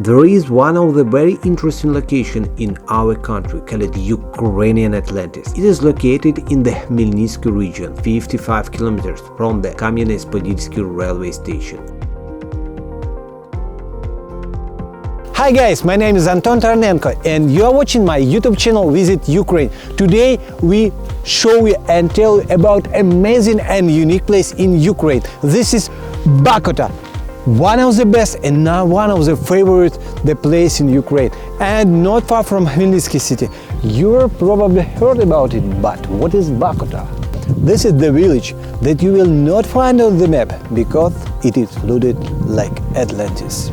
There is one of the very interesting location in our country called Ukrainian Atlantis. It is located in the Khmelnytsky region, 55 kilometers from the Kamyanets-Podilsky railway station. Hi guys, my name is Anton Tarnenko and you are watching my YouTube channel Visit Ukraine. Today we show you and tell you about amazing and unique place in Ukraine. This is Bakota, one of the best and now one of the favorite the place in Ukraine and not far from Khmelnytsky city. You probably heard about it, but what is Bakota? This is the village that you will not find on the map because it is flooded like Atlantis.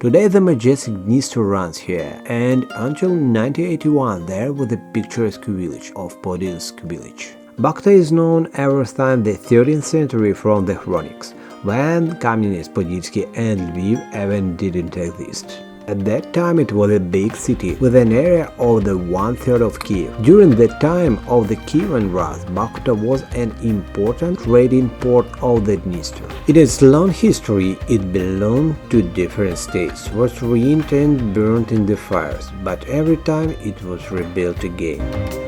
Today the majestic Dniester runs here, and until 1981 there was the picturesque village of Podilsk village. Bakhta is known ever since the 13th century from the chronics, when Kamyanets-Podilsky and Lviv even didn't exist. At that time it was a big city with an area of the one-third of Kiev. During the time of the Kievan Rus, Bakhta was an important trading port of the Dniester. In its long history, it belonged to different states, was ruined and burned in the fires, but every time it was rebuilt again.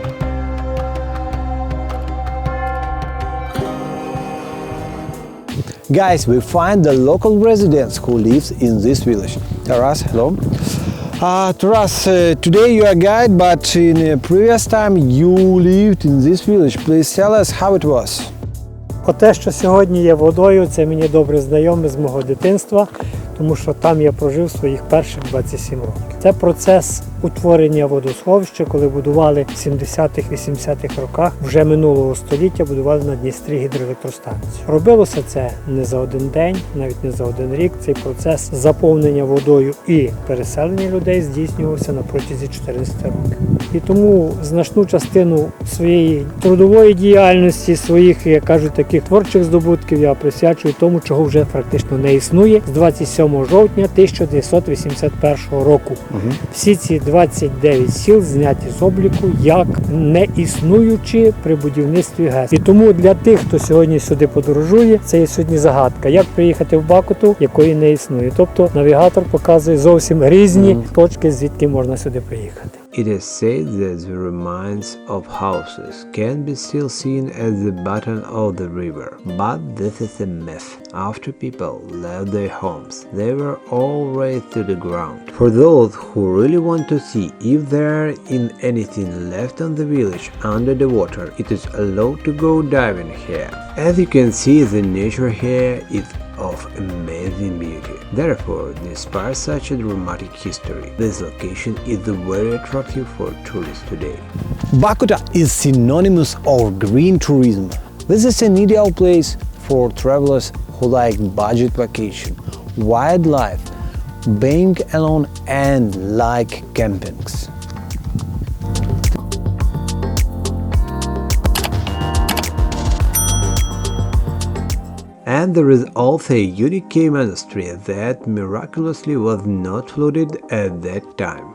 Guys, we find the local residents who lives in this village. Taras, hello. Uh, Taras, uh, today you are guide, but in a previous time you lived in this village. Please tell us how it was. Те, що сьогодні є водою, це мені добре знайоме з мого дитинства, тому що там я прожив своїх перших 27 років. Це процес утворення водосховища, коли будували в 70-х-80-х роках вже минулого століття, будували на Дністрі гідроелектростанцію. Робилося це не за один день, навіть не за один рік. Цей процес заповнення водою і переселення людей здійснювався на протязі 14 років. І тому значну частину своєї трудової діяльності, своїх, як кажуть, таких творчих здобутків я присвячую тому, чого вже практично не існує з 27 жовтня 1981 року. Всі ці 29 сіл зняті з обліку як не існуючі при будівництві ГЕС. І тому для тих, хто сьогодні сюди подорожує, це є сьогодні загадка, як приїхати в Бакуту, якої не існує. Тобто навігатор показує зовсім різні точки, звідки можна сюди приїхати. It is said that the remains of houses can be still seen at the bottom of the river, but this is a myth. After people left their homes, they were all razed to the ground. For those who really want to see if there is anything left on the village under the water, it is allowed to go diving here. As you can see, the nature here is of amazing beauty. Therefore, despite such a dramatic history, this location is very attractive for tourists today. Bakuta is synonymous of green tourism. This is an ideal place for travelers who like budget vacation, wildlife, being alone and like campings. And there is also a unique cave monastery that miraculously was not flooded at that time.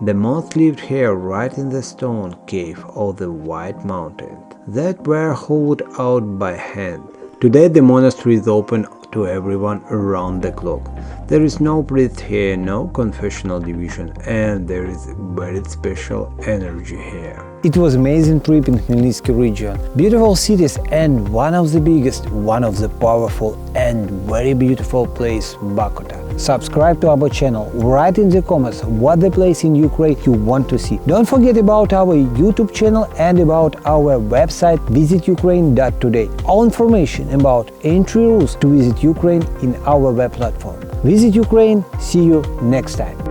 The monks lived here right in the stone cave of the White Mountain that were hollowed out by hand. Today the monastery is open to everyone around the clock. There is no priest here, no confessional division, and there is very special energy here. It was amazing trip in Khmelnytsky region. Beautiful cities and one of the biggest, one of the powerful and very beautiful place Bakuta. Subscribe to our channel, write in the comments what the place in Ukraine you want to see. Don't forget about our YouTube channel and about our website visitukraine.today. All information about entry rules to visit Ukraine in our web platform. Visit Ukraine, see you next time.